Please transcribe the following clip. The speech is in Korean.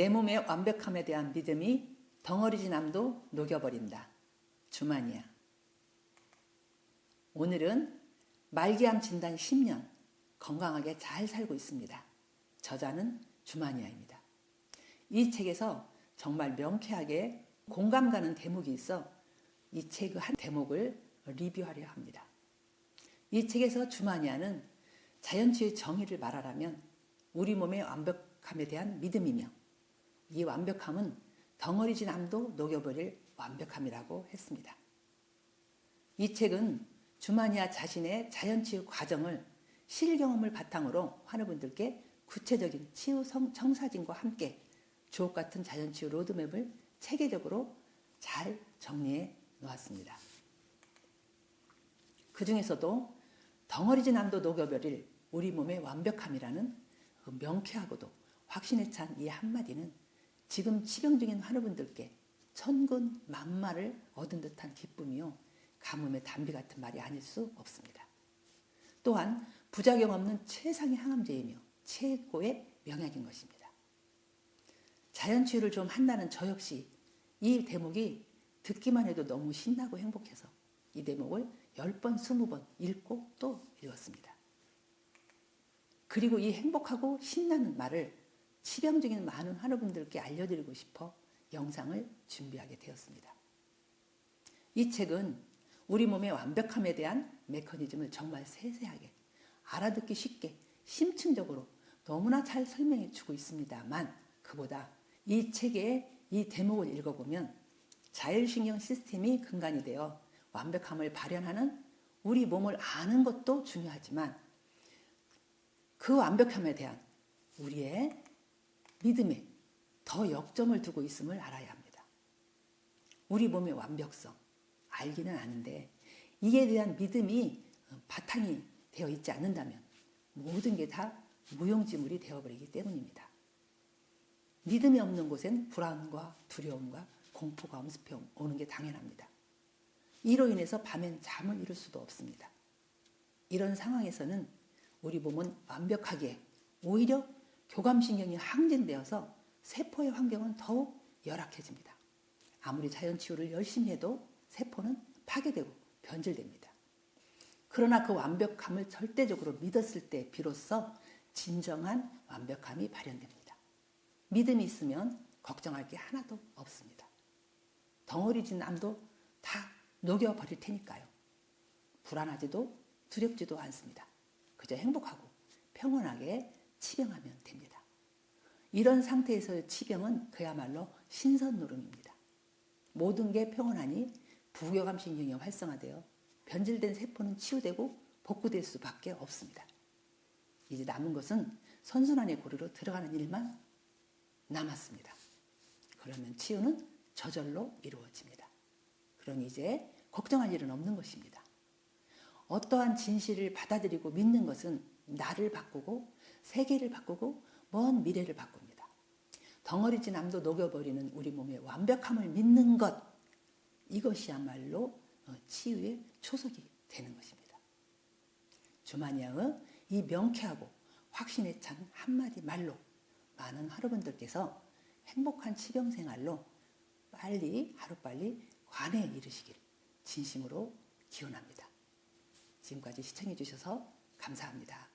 내 몸의 완벽함에 대한 믿음이 덩어리진 암도 녹여버린다. 주만이야. 오늘은 말기암 진단 10년 건강하게 잘 살고 있습니다. 저자는 주마니아입니다. 이 책에서 정말 명쾌하게 공감 가는 대목이 있어 이책한 대목을 리뷰하려 합니다. 이 책에서 주마니아는 자연치의 정의를 말하라면 우리 몸의 완벽함에 대한 믿음이며 이 완벽함은 덩어리진 암도 녹여버릴 완벽함이라고 했습니다. 이 책은 주마니아 자신의 자연치유 과정을 실경험을 바탕으로 환우분들께 구체적인 치유 성, 청사진과 함께 주옥 같은 자연치유 로드맵을 체계적으로 잘 정리해 놓았습니다. 그 중에서도 덩어리진 암도 녹여버릴 우리 몸의 완벽함이라는 그 명쾌하고도 확신에 찬 이 한마디는 지금 치병 중인 환우분들께 천군 만마를 얻은 듯한 기쁨이요. 가뭄의 담비 같은 말이 아닐 수 없습니다. 또한 부작용 없는 최상의 항암제이며 최고의 명약인 것입니다. 자연치유를 좀 한다는 저 역시 이 대목이 듣기만 해도 너무 신나고 행복해서 이 대목을 10번, 20번 읽고 또 읽었습니다. 그리고 이 행복하고 신나는 말을 치병 중인 많은 환우분들께 알려드리고 싶어 영상을 준비하게 되었습니다. 이 책은 우리 몸의 완벽함에 대한 메커니즘을 정말 세세하게 알아듣기 쉽게 심층적으로 너무나 잘 설명해 주고 있습니다만 그보다 이 책의 이 대목을 읽어보면 자율신경 시스템이 근간이 되어 완벽함을 발현하는 우리 몸을 아는 것도 중요하지만 그 완벽함에 대한 우리의 믿음에 더 역점을 두고 있음을 알아야 합니다. 우리 몸의 완벽성 알기는 아는데 이에 대한 믿음이 바탕이 되어 있지 않는다면 모든 게 다 무용지물이 되어버리기 때문입니다. 믿음이 없는 곳엔 불안과 두려움과 공포가 엄습해 오는 게 당연합니다. 이로 인해서 밤엔 잠을 이룰 수도 없습니다. 이런 상황에서는 우리 몸은 완벽하게 오히려 교감신경이 항진되어서 세포의 환경은 더욱 열악해집니다. 아무리 자연 치유를 열심히 해도 세포는 파괴되고 변질됩니다. 그러나 그 완벽함을 절대적으로 믿었을 때 비로소 진정한 완벽함이 발현됩니다. 믿음이 있으면 걱정할 게 하나도 없습니다. 덩어리 진 암도 다 녹여버릴 테니까요. 불안하지도 두렵지도 않습니다. 그저 행복하고 평온하게 치병하면 됩니다. 이런 상태에서의 치병은 그야말로 신선노름입니다. 모든 게 평온하니 부교감 신경이 활성화되어 변질된 세포는 치유되고 복구될 수밖에 없습니다. 이제 남은 것은 선순환의 고리로 들어가는 일만 남았습니다. 그러면 치유는 저절로 이루어집니다. 그러니 이제 걱정할 일은 없는 것입니다. 어떠한 진실을 받아들이고 믿는 것은 나를 바꾸고 세계를 바꾸고 먼 미래를 바꿉니다. 덩어리진 암도 녹여버리는 우리 몸의 완벽함을 믿는 것 이것이야말로 어, 치유의 초석이 되는 것입니다. 주마니아의 이 명쾌하고 확신에 찬 한마디 말로 많은 하루분들께서 행복한 치병 생활로 빨리 하루빨리 관에 이르시길 진심으로 기원합니다. 지금까지 시청해 주셔서 감사합니다.